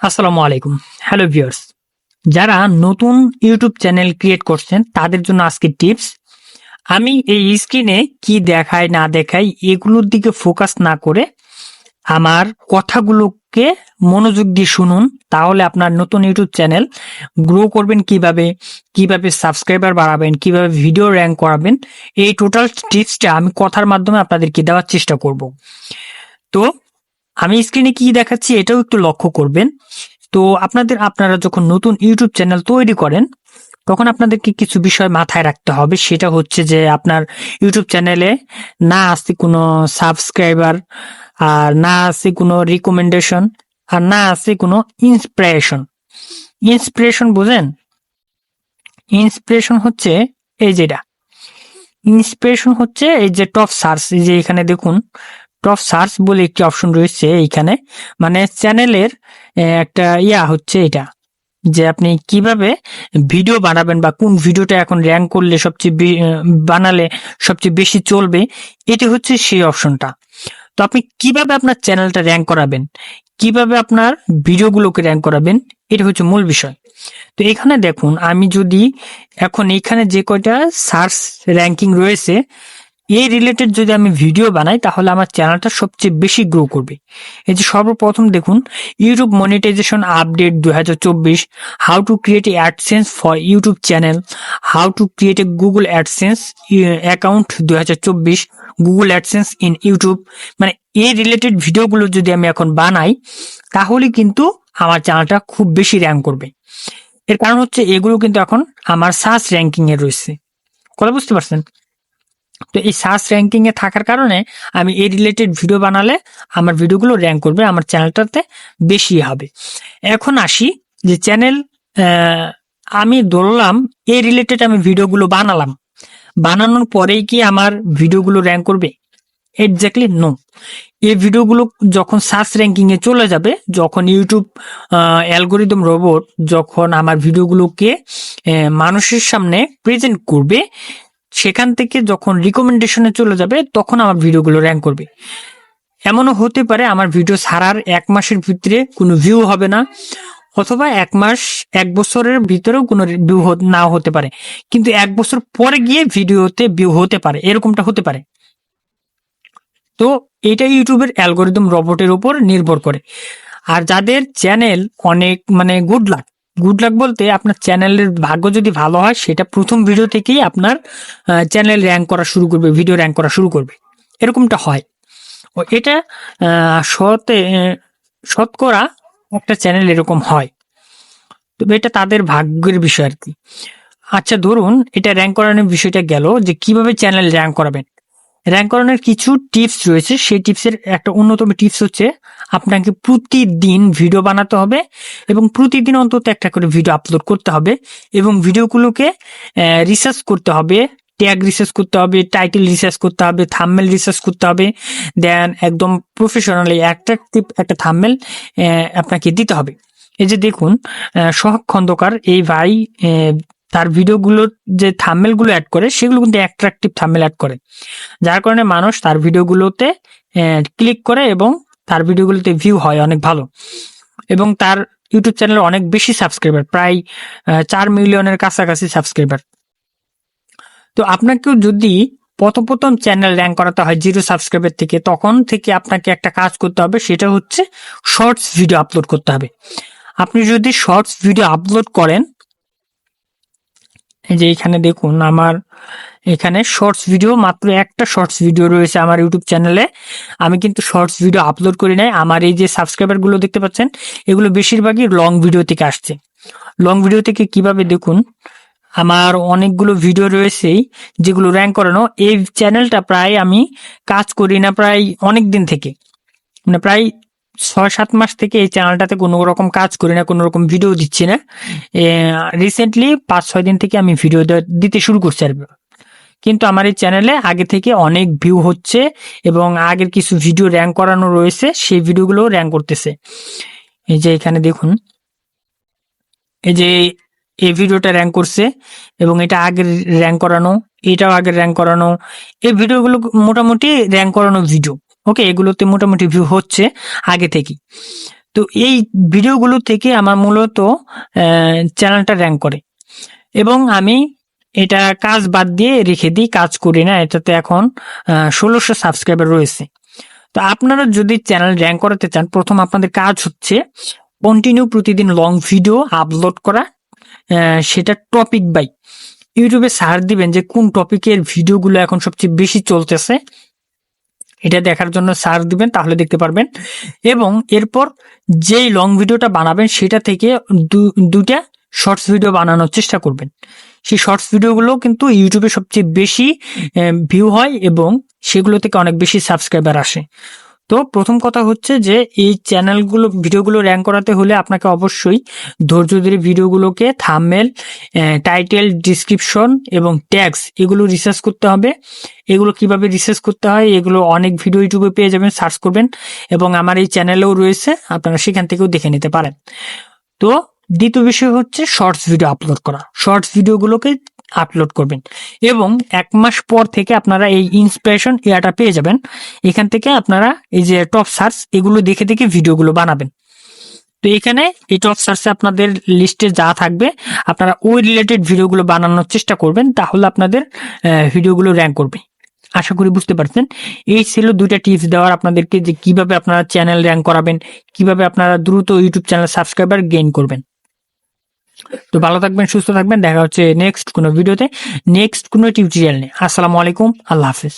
আসসালামু আলাইকুম। Hello viewers যারা নতুন ইউটিউব চ্যানেল ক্রিয়েট করছেন, তাদের জন্য আজকে টিপস আমি এই স্ক্রিনে কি দেখাই, না দেখাই, এগুলোর দিকে ফোকাস না করে আমার কথাগুলোকে মনোযোগ দিয়ে শুনুন, তাহলে আপনার নতুন ইউটিউব চ্যানেল গ্রো করবেন কীভাবে কীভাবে সাবস্ক্রাইবার বাড়াবেন, কীভাবে ভিডিও র্যাঙ্ক করাবেন, এই টোটাল টিপসটা আমি কথার মাধ্যমে আপনাদেরকে দেওয়ার চেষ্টা করব। তো আমি স্ক্রিনে কি দেখাচ্ছি এটাও একটু লক্ষ্য করবেন। তো আপনাদের, আপনারা যখন নতুন ইউটিউব চ্যানেল তৈরি করেন, তখন আপনাদেরকে কিছু বিষয় মাথায় রাখতে হবে। সেটা হচ্ছে যে আপনার ইউটিউব চ্যানেলে না আছে কোনো সাবস্ক্রাইবার আর না আছে কোনো রিকমেন্ডেশন আর না আছে কোনো ইন্সপিরেশন ইন্সপিরেশন বুঝেন? ইন্সপিরেশন হচ্ছে এই যেটা ইন্সপিরেশন হচ্ছে এই যে টপ সার্চ এই যে এখানে দেখুন টপ সার্চ বলে একটি অপশন রয়েছে এইখানে। মানে চ্যানেলের একটা ইয়া হচ্ছে এটা, যে আপনি কীভাবে ভিডিও বানাবেন বা কোন ভিডিওটা এখন র্যাঙ্ক করলে সবচেয়ে বানালে সবচেয়ে বেশি চলবে, এটি হচ্ছে সেই অপশনটা তো আপনি কীভাবে আপনার চ্যানেলটা র্যাঙ্ক করাবেন, কীভাবে আপনার ভিডিওগুলোকে র্যাঙ্ক করাবেন, এটা হচ্ছে মূল বিষয়। তো এখানে দেখুন, আমি যদি এখন এখানে যে কয়টা সার্চ র্যাঙ্কিং রয়েছে এই রিলেটেড যদি আমি ভিডিও বানাই, তাহলে আমার চ্যানেলটা সবচেয়ে বেশি গ্রো করবে। এই যে সর্বপ্রথম দেখুন ইউটিউব মনিটাইজেশন আপডেট দুই হাজার চব্বিশ how to create a AdSense for YouTube channel how to create a Google AdSense account দুই হাজার চব্বিশ গুগল অ্যাডসেন্স ইন ইউটিউব মানে এই রিলেটেড ভিডিওগুলো যদি আমি এখন বানাই, তাহলে কিন্তু আমার চ্যানেলটা খুব বেশি র্যাঙ্ক করবে। এর কারণ হচ্ছে এগুলো কিন্তু এখন আমার সার্চ র্যাঙ্কিং এ রয়েছে। কথা বুঝতে পারছেন? তো এই সার্চ র্যাঙ্কিং এ থাকার কারণে আমি এই রিলেটেড ভিডিও বানালে আমার ভিডিওগুলো র্যাঙ্ক করবে আমার চ্যানেলটাতে বেশি হবে। এখন আসি যে চ্যানেল আমি ধরলাম এই রিলেটেড আমি ভিডিওগুলো বানালাম। বানানোর পরেই কি আমার ভিডিওগুলো র্যাঙ্ক করবে? এক্স্যাক্টলি নো এই ভিডিওগুলো যখন সার্চ র্যাঙ্কিং এ চলে যাবে, যখন ইউটিউব অ্যালগোরিদম রোবট যখন আমার ভিডিওগুলোকে মানুষের সামনে প্রেজেন্ট করবে সেখান থেকে যখন রিকমেন্ডেশনে চলে যাবে, তখন আমার ভিডিওগুলো র্যাঙ্ক করবে। এমনও হতে পারে আমার ভিডিও ছাড়ার এক মাসের ভিতরে কোনো ভিউ হবে না, অথবা এক মাস, এক বছরের ভিতরেও কোনো ভিউ না হতে পারে। কিন্তু এক বছর পরে গিয়ে ভিডিওতে ভিউ হতে পারে, এরকমটা হতে পারে। তো এটা ইউটিউবের অ্যালগোরিদম রোবটের উপর নির্ভর করে। আর যাদের চ্যানেল অনেক মানে গুড লাক গুড লাক বলতে আপনার চ্যানেলের ভাগ্য যদি ভালো হয়, সেটা প্রথম ভিডিও থেকেই আপনার চ্যানেল র্যাঙ্ক করা শুরু করবে ভিডিও র্যাঙ্ক করা শুরু করবে। এরকমটা হয়। ও এটা শতে শতকরা একটা চ্যানেল এরকম হয়। তবে এটা তাদের ভাগ্যের বিষয় আর কি। আচ্ছা ধরুন, এটা র্যাঙ্ক করানোর বিষয়টা গেল যে কীভাবে চ্যানেল র্যাঙ্ক করাবেন। র্যাঙ্ক করানোর কিছু টিপস রয়েছে। সেই টিপসের একটা অন্যতম টিপস হচ্ছে, আপনাকে প্রতিদিন ভিডিও বানাতে হবে এবং প্রতিদিন অন্তত একটা করে ভিডিও আপলোড করতে হবে এবং ভিডিওগুলোকে রিসার্চ করতে হবে ট্যাগ রিসার্চ করতে হবে টাইটেল রিসার্চ করতে হবে থাম্মেল রিসার্চ করতে হবে দেন একদম প্রফেশনালি অ্যাট্রাকটিভ একটা থাম্মেল আপনাকে দিতে হবে। এই যে দেখুন সোহাগ খন্দকার এই ভাই তার ভিডিওগুলোর যে থাম্মেলগুলো অ্যাড করে, সেগুলো কিন্তু অ্যাট্রাকটিভ থাম্মেল অ্যাড করে। যার কারণে মানুষ তার ভিডিওগুলোতে ক্লিক করে এবং তার ভিডিওগুলোতে ভিউ হয় অনেক ভালো। এবং তার ইউটিউব চ্যানেলে অনেক বেশি সাবস্ক্রাইবার প্রায় চার মিলিয়নের কাছাকাছি সাবস্ক্রাইবার তো আপনাকেও যদি প্রথম প্রথম চ্যানেল র্যাঙ্ক করাতে হয় জিরো সাবস্ক্রাইবার থেকে, তখন থেকে আপনাকে একটা কাজ করতে হবে, সেটা হচ্ছে শর্টস ভিডিও আপলোড করতে হবে। আপনি যদি শর্টস ভিডিও আপলোড করেন এই যে এখানে দেখুন আমার এখানে শর্টস ভিডিও মাত্র একটা শর্টস ভিডিও রয়েছে আমার ইউটিউব চ্যানেলে আমি কিন্তু শর্টস ভিডিও আপলোড করি নাই। আমার এই যে সাবস্ক্রাইবারগুলো দেখতে পাচ্ছেন, এগুলো বেশিরভাগই লং ভিডিও থেকে আসছে। লং ভিডিও থেকে কীভাবে দেখুন, আমার অনেকগুলো ভিডিও রয়েছেই যেগুলো র্যাঙ্ক করানো। এই চ্যানেলটা প্রায় আমি কাজ করি না প্রায় অনেক দিন থেকে। মানে প্রায় ছয় সাত মাস থেকে এই চ্যানেলটাতে কোনো রকম কাজ করি না, কোনো রকম ভিডিও দিচ্ছি না। রিসেন্টলি পাঁচ ছয় দিন থেকে আমি ভিডিও দিতে শুরু করছি আর কিন্তু আমার এই চ্যানেলে আগে থেকে অনেক ভিউ হচ্ছে এবং আগের কিছু ভিডিও র্যাঙ্ক করানো রয়েছে, সেই ভিডিওগুলো র্যাঙ্ক করতেছে। এই যে এখানে দেখুন। এই যে এই ভিডিওটা র্যাঙ্ক করছে এবং এটা আগের র্যাঙ্ক করানো, এটাও আগের র্যাঙ্ক করানো। এই ভিডিওগুলো মোটামুটি র্যাঙ্ক করানো ভিডিও ওকে এগুলোতে মোটামুটি ভিউ হচ্ছে আগে থেকেই তো এই ভিডিওগুলো থেকে আমার মূলত চ্যানেলটা র্যাঙ্ক করে। এবং আমি এটা কাজ বাদ দিয়ে রেখে দিই, কাজ করি না, এটাতে এখন ষোলোশো সাবস্ক্রাইবার রয়েছে। তো আপনারা যদি চ্যানেল র্যাঙ্ক করাতে চান, প্রথম আপনাদের কাজ হচ্ছে কন্টিনিউ প্রতিদিন লং ভিডিও আপলোড করা সেটা টপিক বাই ইউটিউবে সার্চ দিবেন যে কোন টপিকের ভিডিওগুলো এখন সবচেয়ে বেশি চলতেছে। এটা দেখার জন্য সার্চ দিবেন, তাহলে দেখতে পারবেন। এবং এরপর যেই লং ভিডিওটা বানাবেন, সেটা থেকে দুটা শর্টস ভিডিও বানানোর চেষ্টা করবেন। সেই শর্টস ভিডিওগুলো কিন্তু ইউটিউবে সবচেয়ে বেশি ভিউ হয় এবং সেগুলো থেকে অনেক বেশি সাবস্ক্রাইবার আসে। তো প্রথম কথা হচ্ছে যে এই চ্যানেলগুলো, ভিডিওগুলো র্যাঙ্ক করাতে হলে আপনাকে অবশ্যই ধৈর্য ধরে ভিডিওগুলোকে থামমেল টাইটেল ডিসক্রিপশন এবং ট্যাগস এগুলো রিসার্চ করতে হবে। এগুলো কীভাবে রিসার্চ করতে হয়, এগুলো অনেক ভিডিও ইউটিউবে পেয়ে যাবেন সার্চ করবেন এবং আমার এই চ্যানেলেও রয়েছে, আপনারা সেখান থেকেও দেখে নিতে পারেন। তো দ্বিতীয় বিষয় হচ্ছে শর্টস ভিডিও আপলোড করা। শর্টস ভিডিওগুলোকে আপলোড করবেন। এবং এক মাস পর থেকে আপনারা এই ইন্সপিরেশন ইয়াটা পেয়ে যাবেন। এখান থেকে আপনারা এই যে টপ সার্চ এগুলো দেখে দেখে ভিডিওগুলো বানাবেন। তো এখানে এই টপ সার্চে আপনাদের লিস্টে যা থাকবে, আপনারা ওই রিলেটেড ভিডিওগুলো বানানোর চেষ্টা করবেন, তাহলে আপনাদের ভিডিওগুলো র্যাঙ্ক করবে। আশা করি বুঝতে পারছেন। এই ছিল দুইটা টিপস দেওয়ার আপনাদেরকে যে কীভাবে আপনারা চ্যানেল র্যাঙ্ক করাবেন, কীভাবে আপনারা দ্রুত ইউটিউব চ্যানেল সাবস্ক্রাইবার গেইন করবেন। তো ভালো থাকবেন, সুস্থ থাকবেন, দেখা হচ্ছে নেক্সট কোনো ভিডিওতে নেক্সট কোনো টিউটোরিয়াল নেই আসসালামু আলাইকুম, আল্লাহ হাফিজ।